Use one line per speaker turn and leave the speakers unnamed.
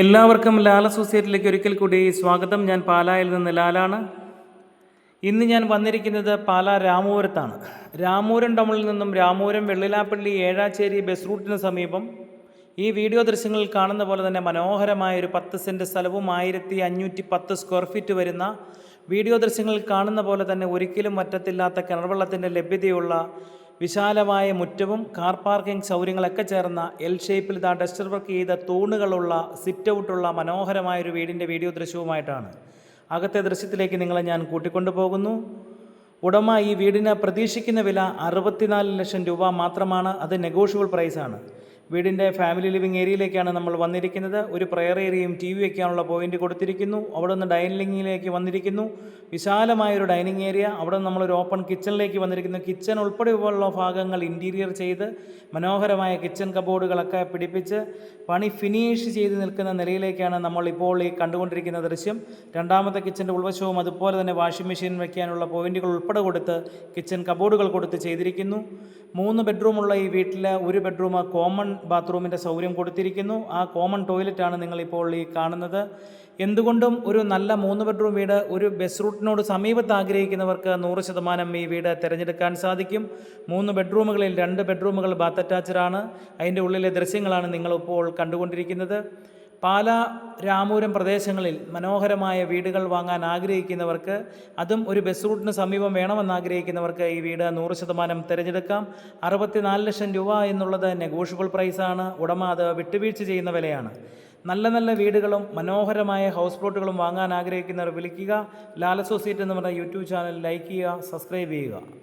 എല്ലാവർക്കും ലാല അസോസിയേറ്റിലേക്ക് ഒരിക്കൽ കൂടി സ്വാഗതം. ഞാൻ പാലായിൽ നിന്ന് ലാലാണ്. ഇന്ന് ഞാൻ വന്നിരിക്കുന്നത് പാല രാമപുരത്താണ് രാമൂരം ടൗണിൽ നിന്നും രാമൂരം വെള്ളിലാപ്പള്ളി ഏഴാച്ചേരി ബസ് റൂട്ടിന് സമീപം ഈ വീഡിയോ ദൃശ്യങ്ങളിൽ കാണുന്ന പോലെ തന്നെ മനോഹരമായ ഒരു പത്ത് സെന്റ് സ്ഥലവും ആയിരത്തി അഞ്ഞൂറ്റി പത്ത് സ്ക്വയർ ഫീറ്റ് വരുന്ന വീഡിയോ ദൃശ്യങ്ങളിൽ കാണുന്ന പോലെ തന്നെ ഒരിക്കലും വറ്റത്തില്ലാത്ത കിണർവെള്ളത്തിന്റെ ലഭ്യതയുള്ള വിശാലമായ മുറ്റവും കാർ പാർക്കിംഗ് സൗകര്യങ്ങളൊക്കെ ചേർന്ന എൽ ഷേപ്പിൽ ഇതാ ഡസ്റ്റർ വർക്ക് ചെയ്ത തൂണുകളുള്ള സിറ്റ് ഔട്ടുള്ള മനോഹരമായ ഒരു വീടിന്റെ വീഡിയോ ദൃശ്യവുമായിട്ടാണ്. അകത്തെ ദൃശ്യത്തിലേക്ക് നിങ്ങളെ ഞാൻ കൂട്ടിക്കൊണ്ടു പോകുന്നു. ഉടമ ഈ വീടിന് പ്രതീക്ഷിക്കുന്ന വില അറുപത്തിനാല് ലക്ഷം രൂപ മാത്രമാണ്. അത് നെഗോഷ്യബിൾ പ്രൈസാണ് വീടിന്റെ ഫാമിലി ലിവിംഗ് ഏരിയയിലേക്കാണ് നമ്മൾ വന്നിരിക്കുന്നത്. ഒരു പ്രയർ ഏരിയയും ടി വി വയ്ക്കാനുള്ള പോയിന്റ് കൊടുത്തിരിക്കുന്നു. അവിടെ നിന്ന് ഡൈനിങ്ങിലേക്ക് വന്നിരിക്കുന്നു. വിശാലമായ ഒരു ഡൈനിങ് ഏരിയ. അവിടെ നിന്ന് നമ്മളൊരു ഓപ്പൺ കിച്ചണിലേക്ക് വന്നിരിക്കുന്നു. കിച്ചൺ ഉൾപ്പെടെയുള്ള ഭാഗങ്ങൾ ഇന്റീരിയർ ചെയ്ത് മനോഹരമായ കിച്ചൺ കബോർഡുകളൊക്കെ പിടിപ്പിച്ച് പണി ഫിനിഷ് ചെയ്ത് നിൽക്കുന്ന നിലയിലേക്കാണ് നമ്മൾ ഇപ്പോൾ ഈ കണ്ടുകൊണ്ടിരിക്കുന്ന ദൃശ്യം. രണ്ടാമത്തെ കിച്ചന്റെ ഉൾവശവും അതുപോലെ തന്നെ വാഷിംഗ് മെഷീൻ വയ്ക്കാനുള്ള പോയിന്റുകൾ ഉൾപ്പെടെ കൊടുത്ത് കിച്ചൺ കബോർഡുകൾ കൊടുത്ത് ചെയ്തിരിക്കുന്നു. മൂന്ന് ബെഡ്റൂമുള്ള ഈ വീട്ടിൽ ഒരു ബെഡ്റൂം കോമൺ ബാത്റൂമിന്റെ സൗകര്യം കൊടുത്തിരിക്കുന്നു. ആ കോമൺ ടോയ്ലറ്റാണ് നിങ്ങളിപ്പോൾ ഈ കാണുന്നത്. എന്തുകൊണ്ടും ഒരു നല്ല മൂന്ന് ബെഡ്റൂം വീട് ഒരു ബസ് റൂട്ടിനോട് സമീപത്ത് ആഗ്രഹിക്കുന്നവർക്ക് നൂറ് ശതമാനം ഈ വീട് തിരഞ്ഞെടുക്കാൻ സാധിക്കും. മൂന്ന് ബെഡ്റൂമുകളിൽ രണ്ട് ബെഡ്റൂമുകൾ ബാത്ത് അറ്റാച്ചഡാണ് അതിന്റെ ഉള്ളിലെ ദൃശ്യങ്ങളാണ് നിങ്ങളിപ്പോൾ കണ്ടുകൊണ്ടിരിക്കുന്നത്. പാല രാമൂരം പ്രദേശങ്ങളിൽ മനോഹരമായ വീടുകൾ വാങ്ങാൻ ആഗ്രഹിക്കുന്നവർക്ക് അതും ഒരു ബസ് റൂട്ടിന് സമീപം വേണമെന്ന് ആഗ്രഹിക്കുന്നവർക്ക് ഈ വീട് നൂറ് ശതമാനം തിരഞ്ഞെടുക്കാം. അറുപത്തിനാല് ലക്ഷം രൂപ എന്നുള്ളത് നെഗോഷ്യബിൾ പ്രൈസാണ്. ഉടമ അത് വിട്ടുവീഴ്ച ചെയ്യുന്ന വിലയാണ്. നല്ല നല്ല വീടുകളും മനോഹരമായ ഹൗസ് പ്ലോട്ടുകളും വാങ്ങാൻ ആഗ്രഹിക്കുന്നവർ വിളിക്കുക. ലാൽ അസോസിയേറ്റ് എന്ന് പറഞ്ഞ യൂട്യൂബ് ചാനൽ ലൈക്ക് ചെയ്യുക സബ്സ്ക്രൈബ് ചെയ്യുക.